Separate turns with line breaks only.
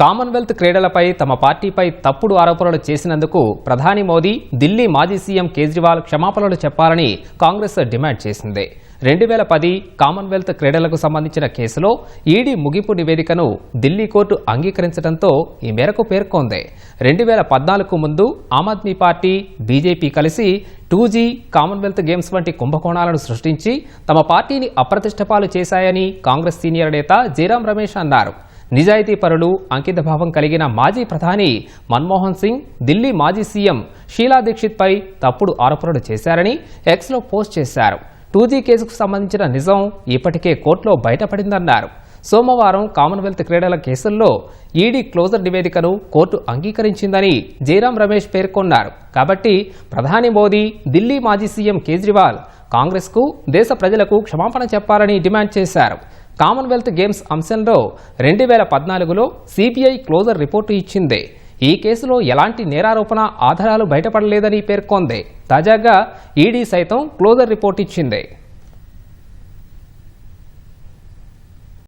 Commonwealth క్రీడలపై తమ పార్టీపై తప్పుడు ఆరోపణలు చేసినందుకు ప్రధాని మోదీ ఢిల్లీ మాజీ సీఎం కేజ్రీవాల్ క్షమాపణలు చెప్పాలని కాంగ్రెస్ డిమాండ్ చేసింది. రెండు వేల పది కామన్వెల్త్ క్రీడలకు సంబంధించిన కేసులో ఈడీ ముగింపు నివేదికను ఢిల్లీ కోర్టు అంగీకరించడంతో ఈ మేరకు పేర్కొంది. రెండు వేల పద్నాలుగు ముందు ఆమ్ ఆద్మీ పార్టీ బీజేపీ కలిసి టూ జీ కామన్వెల్త్ గేమ్స్ వంటి కుంభకోణాలను సృష్టించి తమ పార్టీని అప్రతిష్టపాలు చేశాయని కాంగ్రెస్ సీనియర్ నేత జీరాం రమేష్ అన్నారు. నిజాయితీ పరులు అంకితభావం కలిగిన మాజీ ప్రధాని మన్మోహన్ సింగ్ ఢిల్లీ మాజీ సీఎం షీలా దీక్షిత్పై తప్పుడు ఆరోపణలు చేశారని ఎక్స్లో పోస్ట్ చేశారు. టూజీ కేసుకు సంబంధించిన నిజం ఇప్పటికే కోర్టులో బయటపడిందన్నారు. సోమవారం కామన్వెల్త్ క్రీడల కేసుల్లో ఈడీ క్లోజర్ నివేదికను కోర్టు అంగీకరించిందని జయరాం రమేష్ పేర్కొన్నారు. కాబట్టి ప్రధాని మోదీ ఢిల్లీ మాజీ సీఎం కేజ్రీవాల్ కాంగ్రెస్కు దేశ ప్రజలకు క్షమాపణ చెప్పాలని డిమాండ్ చేశారు. కామన్వెల్త్ గేమ్స్ అంశంలో రెండు వేల పద్నాలుగులో సిబిఐ క్లోజర్ రిపోర్టు ఇచ్చింది. ఈ కేసులో ఎలాంటి నేరారోపణ ఆధారాలు బయటపడలేదని పేర్కొంది. తాజాగా ఈడీ సైతం క్లోజర్ రిపోర్ట్ ఇచ్చింది.